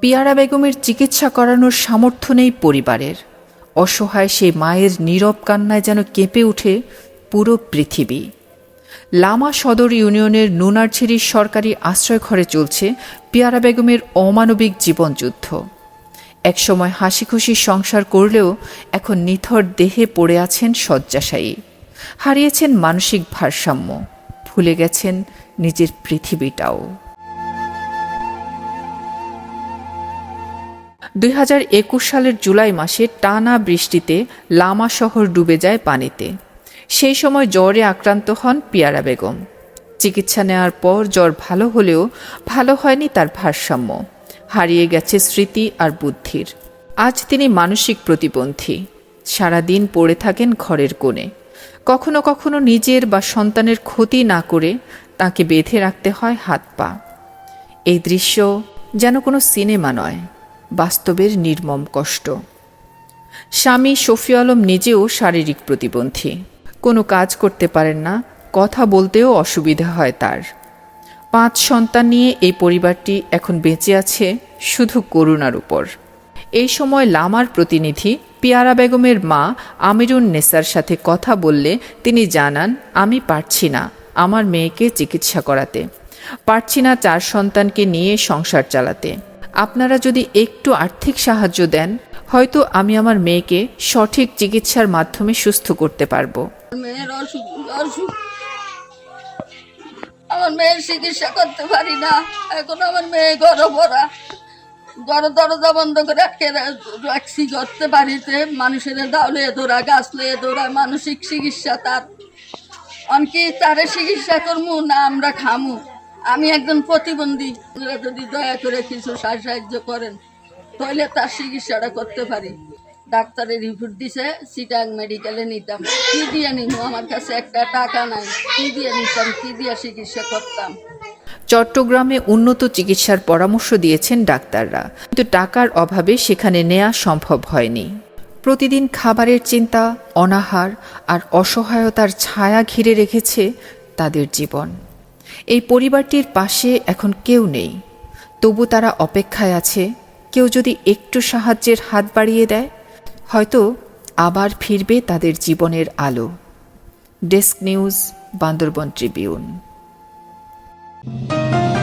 পিয়ারা বেগমের চিকিৎসা করানোর সামর্থ্য নেই পরিবারের। অসহায় সেই মায়ের নীরব কান্নায় যেন কেঁপে ওঠে পুরো পৃথিবী। লামা সদর ইউনিয়নের নুনারছিরির সরকারি আশ্রয়ঘরে চলছে পিয়ারা বেগমের অমানবিক জীবনযুদ্ধ। একসময় হাসি খুশি সংসার করলেও এখন নিথর দেহে পড়ে আছেন শয্যাশায়ী। হারিয়েছেন মানসিক ভারসাম্য। ভুলে গেছেন নিজের পৃথিবীটাও। দুই হাজার একুশ সালের জুলাই মাসে টানা বৃষ্টিতে লামা শহর ডুবে যায় পানিতে। সেই সময় জ্বরে আক্রান্ত হন পিয়ারা বেগম। চিকিৎসা নেওয়ার পর জ্বর ভালো হলেও ভালো হয়নি তার ভারসাম্য। হারিয়ে গেছে স্মৃতি আর বুদ্ধির। আজ তিনি মানসিক প্রতিবন্ধী। সারাদিন পড়ে থাকেন ঘরের কোণে। কখনো কখনো নিজের বা সন্তানের ক্ষতি না করে তাকে বেঁধে রাখতে হয় হাত পা। এই দৃশ্য যেন কোনো সিনেমা নয়, বাস্তবের নির্মম কষ্ট। স্বামী শফি আলম নিজেও শারীরিক প্রতিবন্ধী। কোনো কাজ করতে পারেন না, কথা বলতেও অসুবিধা হয় তার। পাঁচ সন্তান নিয়ে এই পরিবারটি এখন বেঁচে আছে শুধু করুণার উপর। এই সময় লামার প্রতিনিধি পিয়ারা বেগমের মা আমিরুন নেসার সাথে কথা বললে তিনি জানান, আমি পারছি না আমার মেয়েকে চিকিৎসা করাতে। পারছি না চার সন্তানকে নিয়ে সংসার চালাতে। আপনারা যদি একটু আর্থিক সাহায্য দেন, হয়তো আমি আমার মেয়েকে সঠিক চিকিৎসার মাধ্যমে সুস্থ করতে পারব। আমার মেয়ের চিকিৎসা করতে পারি না। এখন আমার মেয়ে ঘর ঘর দরজা বন্ধ করে রাখছি করতে বাড়িতে। মানুষের দাও লিয়ে ধরা, গাছ লিয়ে ধরা, মানসিক চিকিৎসা তার। অনকি তারে চিকিৎসা করমু, না আমরা খামু। আমি একজন প্রতিবন্ধী। যদি দয়া করে কিছু সাহায্য করেন, তাহলে তার চিকিৎসাটা করতে পারি। ডাক্তারের রিপোর্ট দিছে সিটাং মেডিকেলে নিতাম। কি দিয়ে নিব আমার কাছে একটা টাকা নাই। কি দিয়ে নিতাম? কি দিয়ে চিকিৎসা করতাম? চট্টগ্রামে উন্নত চিকিৎসার পরামর্শ দিয়েছেন ডাক্তাররা। কিন্তু টাকার অভাবে সেখানে নেওয়া সম্ভব হয়নি। প্রতিদিন খাবারের চিন্তা, অনাহার আর অসহায়তার ছায়া ঘিরে রেখেছে তাদের জীবন। এই পরিবারটির পাশে এখন কেউ নেই। তবু তারা অপেক্ষায় আছে, কেউ যদি একটু সাহায্যের হাত বাড়িয়ে দেয়, হয়তো আবার ফিরবে তাদের জীবনের আলো। Desk news, Bandarban Tribune. Música